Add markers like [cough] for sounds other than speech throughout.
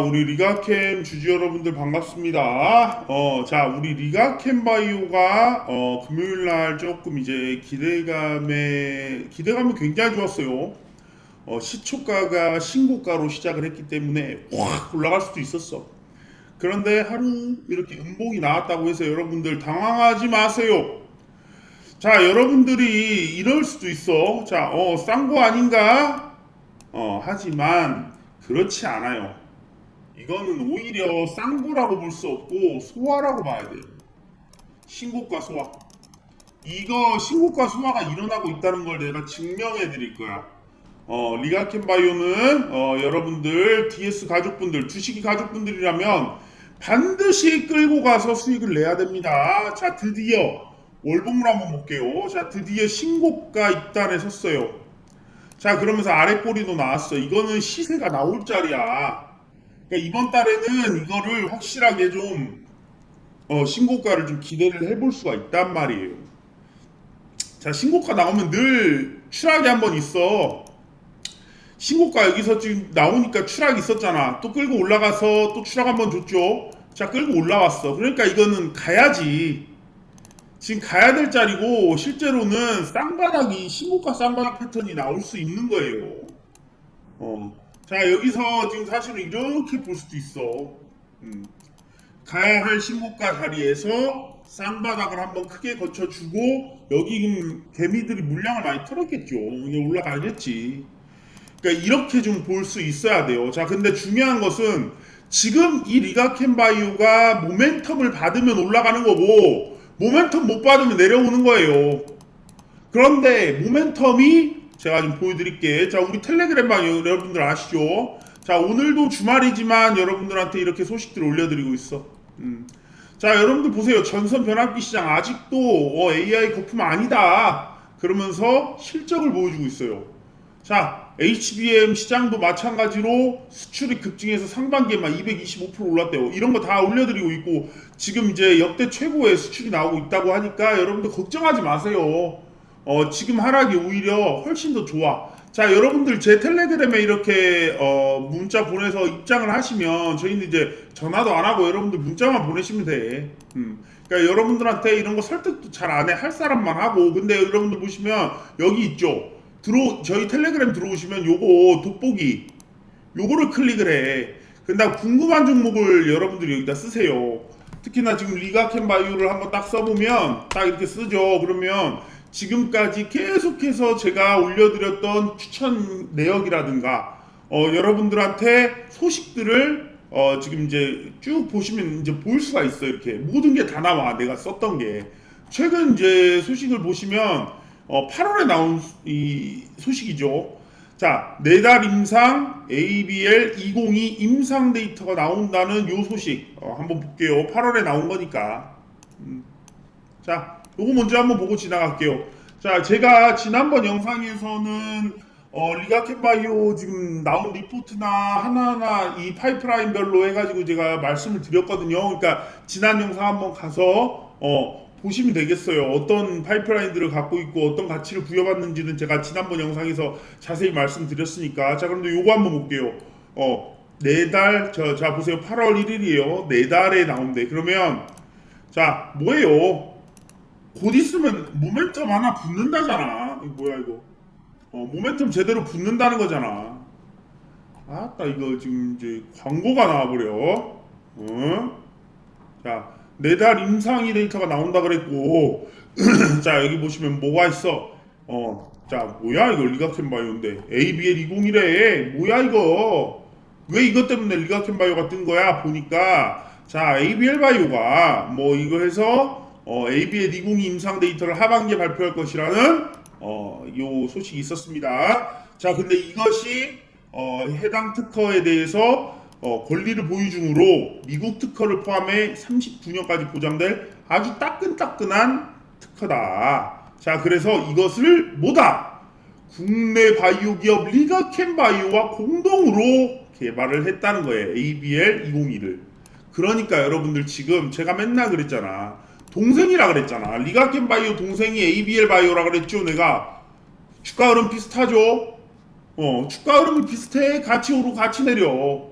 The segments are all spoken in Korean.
우리 리가캠 주주 여러분들 반갑습니다. 어, 자, 우리 리가캠 바이오가 어, 금요일 날 조금 이제 기대감에 기대감이 굉장히 좋았어요. 어, 시초가가 신고가로 시작을 했기 때문에 확 올라갈 수도 있었어. 그런데 하루 이렇게 음봉이 나왔다고 해서 여러분들 당황하지 마세요. 자, 여러분들이 이럴 수도 있어. 자, 어, 싼 거 아닌가? 어, 하지만 그렇지 않아요. 이거는 오히려 쌍보라고 볼 수 없고 소화라고 봐야 돼요. 신고가 소화. 이거 신고가 소화가 일어나고 있다는 걸 내가 증명해 드릴 거야. 어, 리가켄 바이오는 어, 여러분들 DS 가족분들, 주식이 가족분들이라면 반드시 끌고 가서 수익을 내야 됩니다. 자, 드디어 월봉을 한번 볼게요. 자, 드디어 신고가 입단에 섰어요. 자, 그러면서 아래 꼬리도 나왔어. 이거는 시세가 나올 자리야. 그러니까 이번 달에는 이거를 확실하게 좀 어, 신고가를 좀 기대를 해볼 수가 있단 말이에요. 자, 신고가 나오면 늘 추락이 한 번 있어. 신고가 여기서 지금 나오니까 추락이 있었잖아. 또 끌고 올라가서 또 추락 한 번 줬죠. 자, 끌고 올라왔어. 그러니까 이거는 가야지. 지금 가야 될 자리고 실제로는 쌍바닥이 신고가 쌍바닥 패턴이 나올 수 있는 거예요. 어. 자 여기서 지금 사실은 이렇게 볼 수도 있어. 음. 가야 할 신고가 자리에서 쌍바닥을 한번 크게 거쳐주고 여기 개미들이 물량을 많이 털었겠죠. 이게 올라가겠지. 그러니까 이렇게 좀 볼 수 있어야 돼요. 자 근데 중요한 것은 지금 이 리가켄 바이오가 모멘텀을 받으면 올라가는 거고 모멘텀 못 받으면 내려오는 거예요. 그런데 모멘텀이 제가 좀 보여드릴게. 자, 우리 텔레그램 방 여러분들 아시죠? 자, 오늘도 주말이지만 여러분들한테 이렇게 소식들을 올려드리고 있어. 음. 자, 여러분들 보세요. 전선 변압기 시장 아직도 어, AI 거품 아니다. 그러면서 실적을 보여주고 있어요. 자, HBM 시장도 마찬가지로 수출이 급증해서 상반기에만 225% 올랐대요. 이런 거 다 올려드리고 있고 지금 이제 역대 최고의 수출이 나오고 있다고 하니까 여러분들 걱정하지 마세요. 어, 지금 하락이 오히려 훨씬 더 좋아. 자, 여러분들 제 텔레그램에 이렇게 어, 문자 보내서 입장을 하시면 저희는 이제 전화도 안 하고 여러분들 문자만 보내시면 돼. 음. 그러니까 여러분들한테 이런 거 설득도 잘 안 해. 할 사람만 하고. 근데 여러분들 보시면 여기 있죠. 들어 저희 텔레그램 들어오시면 요거 돋보기 요거를 클릭을 해. 근데 궁금한 종목을 여러분들이 여기다 쓰세요. 특히나 지금 리가켄 바이오를 한번 딱 써보면 딱 이렇게 쓰죠. 그러면 지금까지 계속해서 제가 올려드렸던 추천 내역이라든가 어, 여러분들한테 소식들을 어, 지금 이제 쭉 보시면 이제 볼 수가 있어 요 이렇게 모든 게 다 나와 내가 썼던 게 최근 이제 소식을 보시면 어, 8월에 나온 이 소식이죠. 자, 네달 임상 ABL 202 임상 데이터가 나온다는 요 소식 어, 한번 볼게요. 8월에 나온 거니까. 음. 자, 요거 먼저 한번 보고 지나갈게요. 자, 제가 지난번 영상에서는 어, 리가켄바이오 지금 나온 리포트나 하나하나 이 파이프라인별로 해가지고 제가 말씀을 드렸거든요. 그러니까 지난 영상 한번 가서 어, 보시면 되겠어요. 어떤 파이프라인들을 갖고 있고 어떤 가치를 부여받는지는 제가 지난번 영상에서 자세히 말씀드렸으니까. 자, 그런데 요거 한번 볼게요. 어, 네 달, 저, 자, 보세요. 8월 1일이에요. 네 달에 나온대. 그러면, 자, 뭐예요? 곧 있으면 모멘텀 하나 붙는다잖아. 이거 뭐야, 이거. 어, 모멘텀 제대로 붙는다는 거잖아. 아따, 이거 지금 이제 광고가 나와버려. 어? 자, 네달 임상이 데이터가 나온다 그랬고, [clears throat] 자, 여기 보시면 뭐가 있어? 어, 자, 뭐야, 이거 리가켄 바이오인데. ABL 201에, 뭐야, 이거? 왜 이것 때문에 리가켄 바이오가 뜬 거야? 보니까, 자, ABL 바이오가 뭐 이거 해서, 어, ABL 202 임상 데이터를 하반기에 발표할 것이라는, 어, 요 소식이 있었습니다. 자, 근데 이것이, 어, 해당 특허에 대해서 어, 권리를 보유 중으로 미국 특허를 포함해 39년까지 보장될 아주 따끈따끈한 특허다. 자, 그래서 이것을 뭐다? 국내 바이오 기업 리가켄 바이오와 공동으로 개발을 했다는 거예요. ABL 202를. 그러니까 여러분들 지금 제가 맨날 그랬잖아. 동생이라 그랬잖아. 리가켄 바이오 동생이 ABL 바이오라 그랬죠. 내가 주가 흐름 비슷하죠. 어, 주가 흐름이 비슷해. 같이 오르고 같이 내려.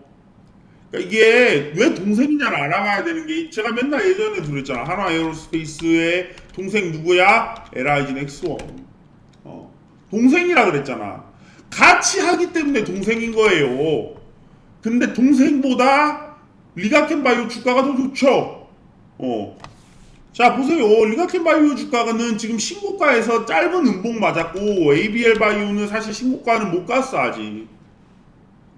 그러니까 이게 왜 동생이냐를 알아봐야 되는 게 제가 맨날 예전에 들었잖아. 한화 에어로스페이스의 동생 누구야? 에라이진 X1. 어. 동생이라 그랬잖아. 같이 하기 때문에 동생인 거예요. 근데 동생보다 리가켄 바이오 주가가 더 좋죠. 어. 자 보세요. 리가켄 바이오 주가는 지금 신고가에서 짧은 음봉 맞았고 ABL 바이오는 사실 신고가는 못 갔어 아직.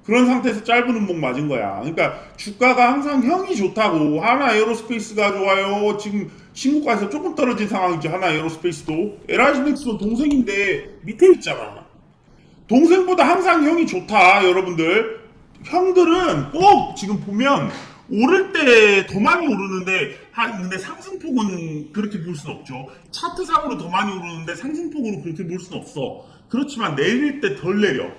그런 상태에서 짧은 음봉 맞은 거야. 그러니까 주가가 항상 형이 좋다고. 하나 에어로스페이스가 좋아요. 지금 신고가에서 조금 떨어진 상황이죠 하나 에어로스페이스도. 에라이즈넥스도 동생인데 밑에 있잖아. 동생보다 항상 형이 좋다 여러분들. 형들은 꼭 지금 보면 오를 때 더 많이 오르는데 한 근데 상승폭은 그렇게 볼 수는 없죠. 차트상으로 더 많이 오르는데 상승폭으로 그렇게 볼 수는 없어. 그렇지만 내릴 때 덜 내려.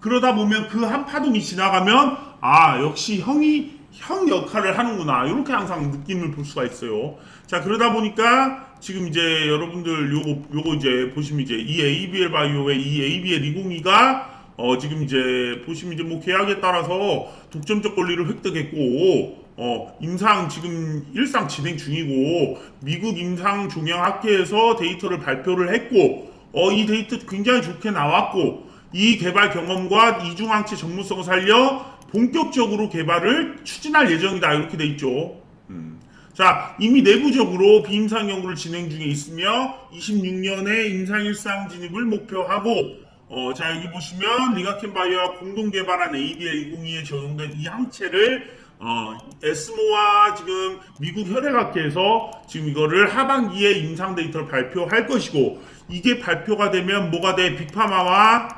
그러다 보면 그 한 파동이 지나가면 아 역시 형이 형 역할을 하는구나. 이렇게 항상 느낌을 볼 수가 있어요. 자 그러다 보니까 지금 이제 여러분들 요거 요거 이제 보시면 이제 이 ABL 바이오의 이 ABL 202가 어 지금 이제 보시면 이제 뭐 계약에 따라서 독점적 권리를 획득했고 어 임상 지금 일상 진행 중이고 미국 임상 종양 학회에서 데이터를 발표를 했고 어 이 데이터 굉장히 좋게 나왔고 이 개발 경험과 이중항체 전문성을 살려 본격적으로 개발을 추진할 예정이다 이렇게 돼 있죠. 음. 자, 이미 내부적으로 비임상 연구를 진행 중에 있으며 26년에 임상 일상 진입을 목표하고 어, 자 여기 보시면 리가켄 바이오와 공동 개발한 ADL 202에 적용된 이 항체를 어, 에스모와 지금 미국 혈액학회에서 지금 이거를 하반기에 임상 데이터를 발표할 것이고 이게 발표가 되면 뭐가 돼? 빅파마와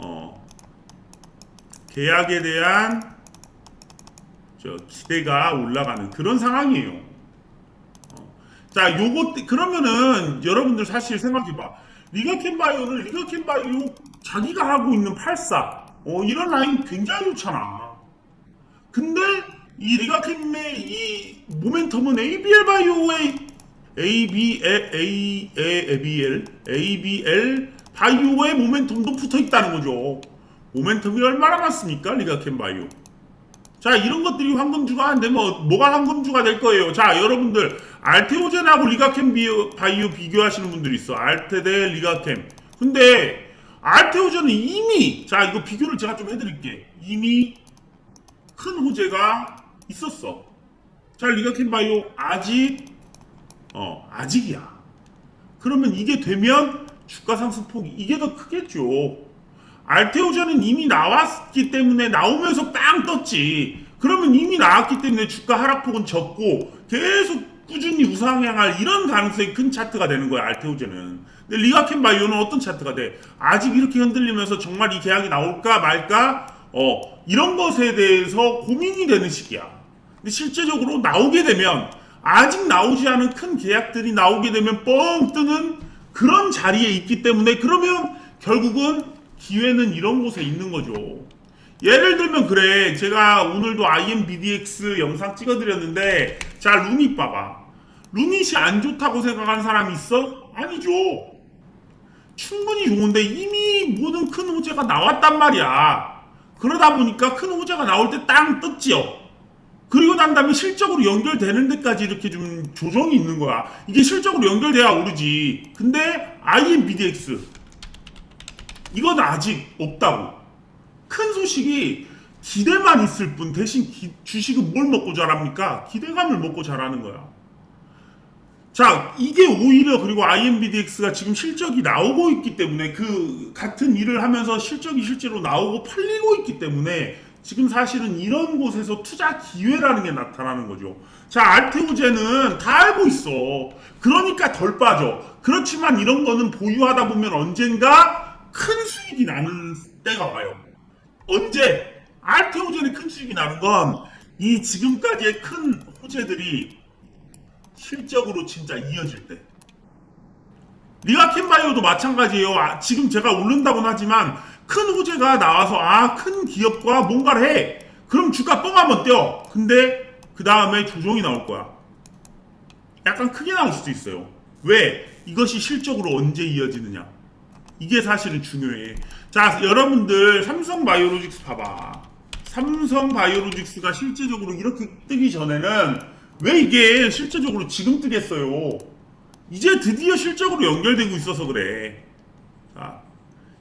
어, 계약에 대한 저 기대가 올라가는 그런 상황이에요. 어. 자, 요거 때- 그러면은 여러분들 사실 생각해 봐. 리가켄 바이오는 리가켄 바이오 자기가 하고 있는 84, 어, 이런 라인 굉장히 좋잖아. 근데 이 리가켄의 이 모멘텀은 ABL 바이오의 ABL, A, ABL, ABL 바이오의 모멘텀도 붙어 있다는 거죠. 모멘텀이 얼마나 많습니까? 리가켄 바이오. 자 이런 것들이 황금주가 안 되면 뭐가 황금주가 될 거예요? 자 여러분들 알테오젠하고 리가캠 비오, 바이오 비교하시는 분들이 있어. 알테 대 리가캠. 근데 알테오젠은 이미 자 이거 비교를 제가 좀 해드릴게. 이미 큰 호재가 있었어. 자 리가캠 바이오 아직 어 아직이야. 그러면 이게 되면 주가 상승폭이 이게 더 크겠죠 알테오전은 이미 나왔기 때문에 나오면서 빵 떴지. 그러면 이미 나왔기 때문에 주가 하락폭은 적고 계속 꾸준히 우상향할 이런 가능성이 큰 차트가 되는 거야 알테오젠은. 근데 리가켄 바이오는 어떤 차트가 돼? 아직 이렇게 흔들리면서 정말 이 계약이 나올까 말까? 어 이런 것에 대해서 고민이 되는 시기야. 근데 실제적으로 나오게 되면 아직 나오지 않은 큰 계약들이 나오게 되면 뻥 뜨는 그런 자리에 있기 때문에 그러면 결국은 기회는 이런 곳에 있는 거죠. 예를 들면 그래 제가 오늘도 IMBDX 영상 찍어드렸는데 자 루닛 봐봐. 루닛이 안 좋다고 생각하는 사람이 있어? 아니죠. 충분히 좋은데 이미 모든 큰 호재가 나왔단 말이야. 그러다 보니까 큰 호재가 나올 때 땅 떴지요. 그리고 난 다음에 실적으로 연결되는 데까지 이렇게 좀 조정이 있는 거야. 이게 실적으로 연결돼야 오르지. 근데 IMBDX 이건 아직 없다고. 큰 소식이 기대만 있을 뿐 대신 기- 주식은 뭘 먹고 자랍니까? 기대감을 먹고 자라는 거야. 자, 이게 오히려 그리고 IMBDX가 지금 실적이 나오고 있기 때문에 그 같은 일을 하면서 실적이 실제로 나오고 팔리고 있기 때문에 지금 사실은 이런 곳에서 투자 기회라는 게 나타나는 거죠. 자, 알테오제는 다 알고 있어. 그러니까 덜 빠져. 그렇지만 이런 거는 보유하다 보면 언젠가 큰 수익이 나는 때가 와요. 언제? 알테오젠이 큰 수익이 나는 건 이 지금까지의 큰 호재들이 실적으로 진짜 이어질 때. 리가켄 바이오도 마찬가지예요. 아, 지금 제가 오른다고는 하지만 큰 호재가 나와서 아 큰 기업과 뭔가를 해. 그럼 주가 뻥 한번 뛰어. 근데 그 다음에 조정이 나올 거야. 약간 크게 나올 수도 있어요. 왜? 이것이 실적으로 언제 이어지느냐. 이게 사실은 중요해. 자, 여러분들 삼성 바이오로직스 봐봐. 삼성 바이오로직스가 실제적으로 이렇게 뜨기 전에는 왜 이게 실제적으로 지금 뜨겠어요? 이제 드디어 실적으로 연결되고 있어서 그래. 자,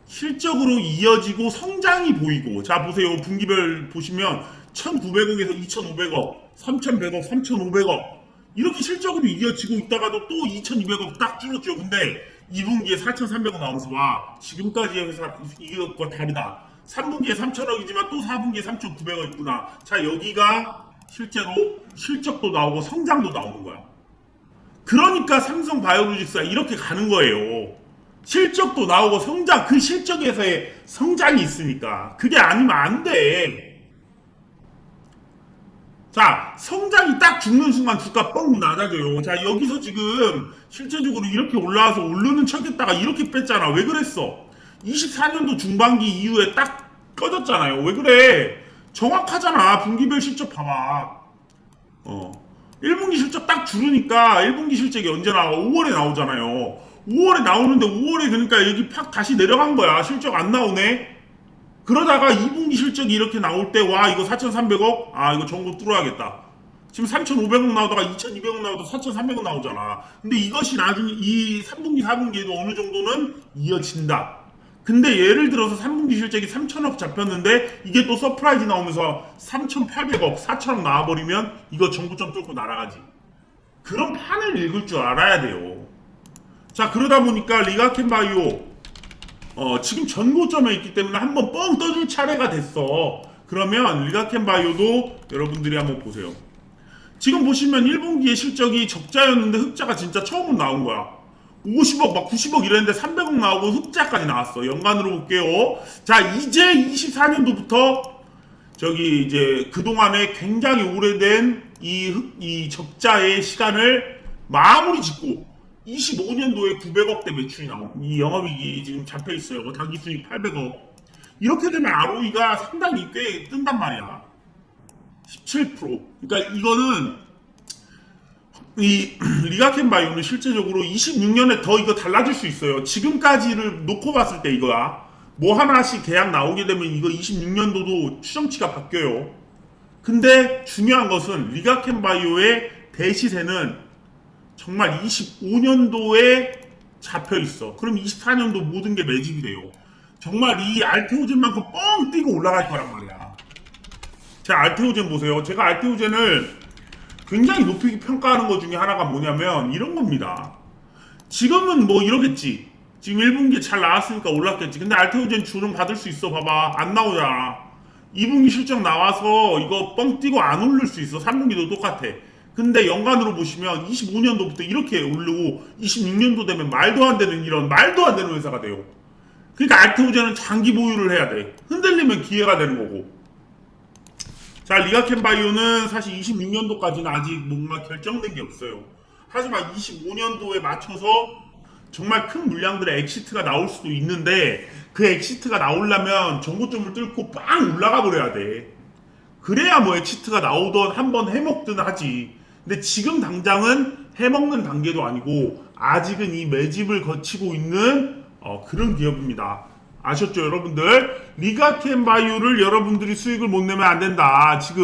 실적으로 이어지고 성장이 보이고 자 보세요 분기별 보시면 1900억에서 2500억 3100억 3500억 이렇게 실적으로 이어지고 있다가도 또 2200억 딱 줄었죠 근데 2분기에 4300억 나오면서 와 지금까지의 회사 이것과 다르다 3분기에 3000억이지만 또 4분기에 3900억 있구나 자 여기가 실제로 실적도 나오고 성장도 나오는 거야 그러니까 삼성 바이오로직스가 이렇게 가는 거예요. 실적도 나오고 성장 그 실적에서의 성장이 있으니까 그게 아니면 안 돼. 자 성장이 딱 죽는 순간 주가 뻥 낮아져요. 자 여기서 지금 실제적으로 이렇게 올라와서 오르는 척 했다가 이렇게 뺐잖아. 왜 그랬어? 24년도 중반기 이후에 딱 꺼졌잖아요. 왜 그래? 정확하잖아. 분기별 실적 봐봐. 어. 1분기 실적 딱 줄으니까 1분기 실적이 언제 나와? 5월에 나오잖아요. 5월에 나오는데 5월에 그러니까 여기 팍 다시 내려간 거야. 실적 안 나오네. 그러다가 2분기 실적이 이렇게 나올 때 와 이거 4,300억? 아 이거 전국 뚫어야겠다. 지금 3,500억 나오다가 2,200억 나오다가 4,300억 나오잖아. 근데 이것이 나중에 이 3분기, 4분기에도 어느 정도는 이어진다. 근데 예를 들어서 3분기 실적이 3천억 잡혔는데 이게 또 서프라이즈 나오면서 3,800억, 4천억 나와버리면 이거 정부점 뚫고 날아가지. 그런 판을 읽을 줄 알아야 돼요. 자 그러다 보니까 리가켄 바이오 어, 지금 전고점에 있기 때문에 한번 뻥 떠줄 차례가 됐어. 그러면 리가켄 바이오도 여러분들이 한번 보세요. 지금 보시면 1분기의 실적이 적자였는데 흑자가 진짜 처음 나온 거야. 50억, 막 90억 이랬는데 300억 나오고 흑자까지 나왔어. 연간으로 볼게요. 자, 이제 24년도부터 저기 이제 그동안에 굉장히 오래된 이, 흑, 이 적자의 시간을 마무리 짓고 25년도에 900억대 매출이 나오고 이 영업이익이 지금 잡혀 있어요. 단기 수익 800억. 이렇게 되면 ROE가 상당히 꽤 뜬단 말이야. 17%. 그러니까 이거는 이 [clears throat] 리가켄 바이오는 실제적으로 26년에 더 이거 달라질 수 있어요. 지금까지를 놓고 봤을 때 이거야. 뭐 하나씩 계약 나오게 되면 이거 26년도도 추정치가 바뀌어요. 근데 중요한 것은 리가켄 바이오의 대시세는 정말 25년도에 잡혀 있어. 그럼 24년도 모든 게 매집이 돼요. 정말 이 알테오젠만큼 뻥 뛰고 올라갈 거란 말이야. 제 알테오젠 보세요. 제가 알테오젠을 굉장히 높이 평가하는 것 중에 하나가 뭐냐면 이런 겁니다. 지금은 뭐 이러겠지. 지금 1분기 잘 나왔으니까 올랐겠지. 근데 알테오젠 주름 받을 수 있어. 봐봐. 안 나오잖아. 2분기 실적 나와서 이거 뻥 뛰고 안 오를 수 있어. 3분기도 똑같아. 근데 연간으로 보시면 25년도부터 이렇게 오르고 26년도 되면 말도 안 되는 이런 말도 안 되는 회사가 돼요. 그러니까 알테오젠은 장기 보유를 해야 돼. 흔들리면 기회가 되는 거고. 자, 리가켄 바이오는 사실 26년도까지는 아직 뭔가 결정된 게 없어요. 하지만 25년도에 맞춰서 정말 큰 물량들의 엑시트가 나올 수도 있는데 그 엑시트가 나오려면 정고점을 뚫고 빵 올라가 버려야 돼. 그래야 뭐 엑시트가 나오던 한 번 해먹든 하지. 근데 지금 당장은 해먹는 단계도 아니고 아직은 이 매집을 거치고 있는 어, 그런 기업입니다. 아셨죠, 여러분들? 리가켄 바이오를 여러분들이 수익을 못 내면 안 된다. 지금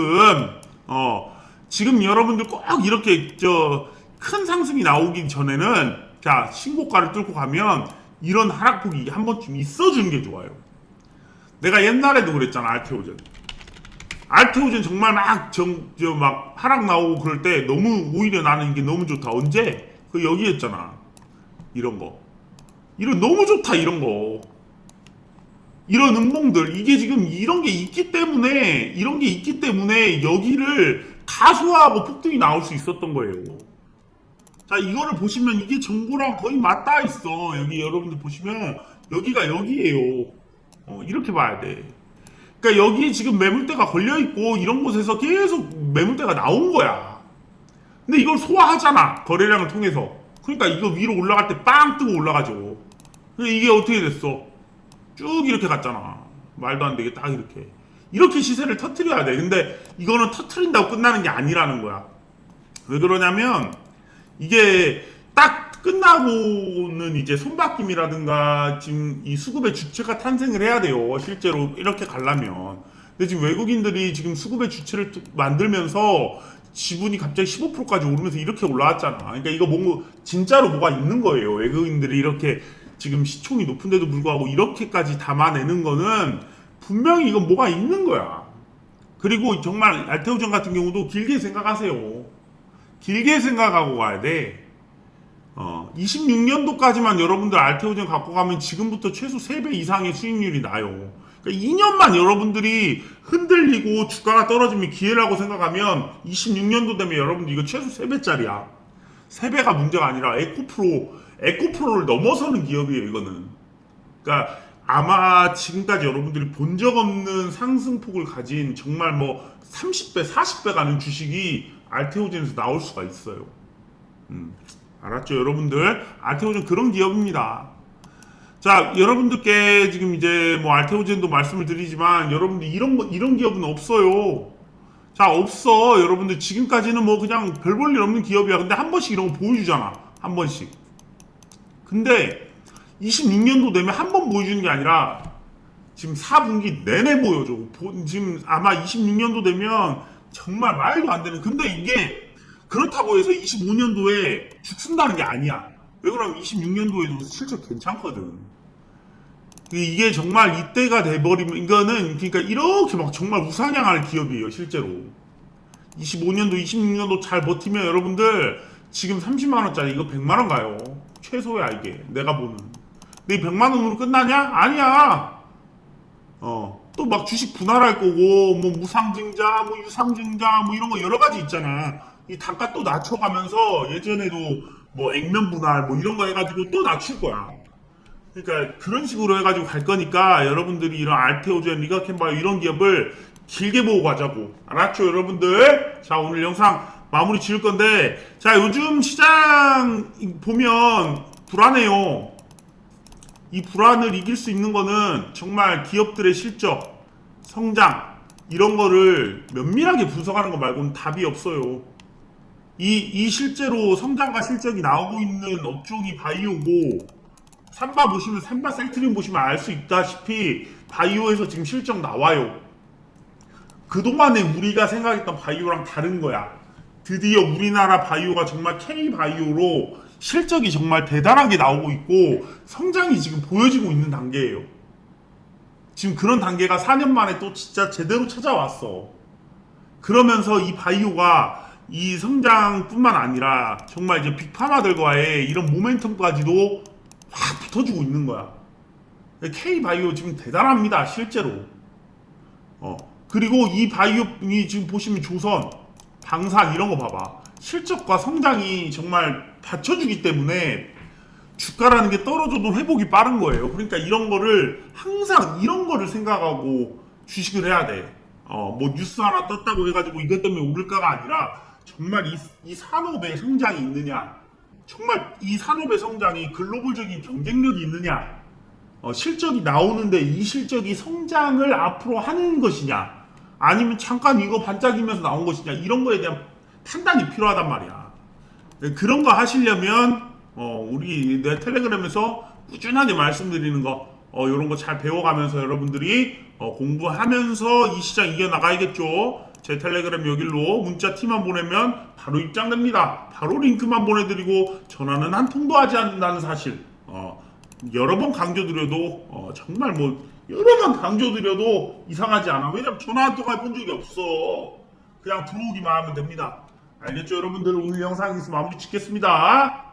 어 지금 여러분들 꼭 이렇게 저 큰 상승이 나오기 전에는 자 신고가를 뚫고 가면 이런 하락폭이 한 번쯤 있어주는 게 좋아요. 내가 옛날에도 그랬잖아, 알테오젠. 알테오젠 정말 막, 정, 저, 막, 하락 나오고 그럴 때 너무, 오히려 나는 이게 너무 좋다. 언제? 그 여기 했잖아. 이런 거. 이런, 너무 좋다, 이런 거. 이런 음봉들. 이게 지금 이런 게 있기 때문에, 이런 게 있기 때문에 여기를 다 소화하고 폭등이 나올 수 있었던 거예요. 자, 이거를 보시면 이게 정보랑 거의 맞닿아 있어. 여기 여러분들 보시면, 여기가 여기에요. 어, 이렇게 봐야 돼. 그러니까 여기에 지금 매물대가 걸려 있고 이런 곳에서 계속 매물대가 나온 거야. 근데 이걸 소화하잖아 거래량을 통해서. 그러니까 이거 위로 올라갈 때 빵 뜨고 올라가죠. 근데 이게 어떻게 됐어? 쭉 이렇게 갔잖아. 말도 안 되게 딱 이렇게. 이렇게 시세를 터트려야 돼. 근데 이거는 터트린다고 끝나는 게 아니라는 거야. 왜 그러냐면 이게 딱 끝나고는 이제 손바뀜이라든가 지금 이 수급의 주체가 탄생을 해야 돼요. 실제로 이렇게 가려면. 근데 지금 외국인들이 지금 수급의 주체를 또 만들면서 지분이 갑자기 15%까지 오르면서 이렇게 올라왔잖아. 그러니까 이거 뭔가 진짜로 뭐가 있는 거예요. 외국인들이 이렇게 지금 시총이 높은데도 불구하고 이렇게까지 담아내는 거는 분명히 이건 뭐가 있는 거야. 그리고 정말 알테오전 같은 경우도 길게 생각하세요. 길게 생각하고 가야 돼. 어, 26년도까지만 여러분들 알테오전 갖고 가면 지금부터 최소 3배 이상의 수익률이 나요. 그러니까 2년만 여러분들이 흔들리고 주가가 떨어지면 기회라고 생각하면 26년도 되면 여러분들 이거 최소 3배짜리야. 3배가 문제가 아니라 에코프로, 에코프로를 넘어서는 기업이에요, 이거는. 그러니까 아마 지금까지 여러분들이 본 적 없는 상승폭을 가진 정말 뭐 30배, 40배 가는 주식이 알테오젠에서 나올 수가 있어요. 음, 알았죠, 여러분들? 알테오젠 그런 기업입니다. 자, 여러분들께 지금 이제 뭐 알테오젠도 말씀을 드리지만 여러분들 이런 거- 이런 기업은 없어요. 자, 없어. 여러분들 지금까지는 뭐 그냥 별 볼 일 없는 기업이야. 근데 한 번씩 이런 거 보여주잖아. 한 번씩. 근데 26년도 되면 한 번 보여주는 게 아니라 지금 4분기 내내 보여줘. 보- 지금 아마 26년도 되면 정말 말도 안 되는. 근데 이게 그렇다고 해서 25년도에 죽순다는 게 아니야. 왜 그러면 26년도에도 실적 괜찮거든. 이게 정말 이때가 돼버리면 이거는 그러니까 이렇게 막 정말 우상향할 기업이에요 실제로. 25년도 26년도 잘 버티면 여러분들 지금 30만 원짜리 이거 100만 원 가요. 최소야 이게. 내가 보는. 근데 이 100만 원으로 끝나냐? 아니야. 어 또 막 주식 분할할 거고 뭐 무상증자 뭐 유상증자 뭐 이런 거 여러 가지 있잖아 이 단가 또 낮춰가면서 예전에도 뭐 액면 분할 뭐 이런 거 해가지고 또 낮출 거야. 그러니까 그런 식으로 해가지고 갈 거니까 여러분들이 이런 알테오젠, 리가캔바이오 이런 기업을 길게 보고 가자고. 알았죠 여러분들? 자 오늘 영상 마무리 지을 건데 자 요즘 시장 보면 불안해요. 이 불안을 이길 수 있는 거는 정말 기업들의 실적, 성장 이런 거를 면밀하게 분석하는 거 말고는 답이 없어요 이, 이 실제로 성장과 실적이 나오고 있는 업종이 바이오고 삼바 보시면 삼바 셀트림 보시면 알 수 있다시피 바이오에서 지금 실적 나와요. 그동안에 우리가 생각했던 바이오랑 다른 거야. 드디어 우리나라 바이오가 정말 K 바이오로 실적이 정말 대단하게 나오고 있고 성장이 지금 보여지고 있는 단계예요. 지금 그런 단계가 4년 만에 또 진짜 제대로 찾아왔어. 그러면서 이 바이오가 이 성장뿐만 아니라 정말 이제 빅파마들과의 이런 모멘텀까지도 확 붙어주고 있는 거야. K 바이오 지금 대단합니다, 실제로. 어 그리고 이 바이오 이 지금 보시면 조선, 방산 이런 거 봐봐. 실적과 성장이 정말 받쳐주기 때문에 주가라는 게 떨어져도 회복이 빠른 거예요. 그러니까 이런 거를 항상 이런 거를 생각하고 주식을 해야 돼. 어, 뭐 뉴스 하나 떴다고 해가지고 이것 때문에 오를까가 아니라 정말 이, 이 산업의 성장이 있느냐. 정말 이 산업의 성장이 글로벌적인 경쟁력이 있느냐. 어, 실적이 나오는데 이 실적이 성장을 앞으로 하는 것이냐. 아니면 잠깐 이거 반짝이면서 나온 것이냐. 이런 거에 대한 판단이 필요하단 말이야. 네, 그런 거 하시려면 어, 우리 내 텔레그램에서 꾸준하게 말씀드리는 거 어, 이런 거 잘 배워가면서 여러분들이 어, 공부하면서 이 시장 이겨나가야겠죠. 제 텔레그램 여기로 문자 티만 보내면 바로 입장됩니다. 바로 링크만 보내드리고 전화는 한 통도 하지 않는다는 사실. 어, 여러 번 강조드려도 어, 정말 뭐 여러 번 강조드려도 이상하지 않아. 왜냐면 전화 한 통 해본 적이 없어. 그냥 들어오기만 하면 됩니다. 알겠죠, 여러분들? 오늘 영상 여기서 마무리 짓겠습니다.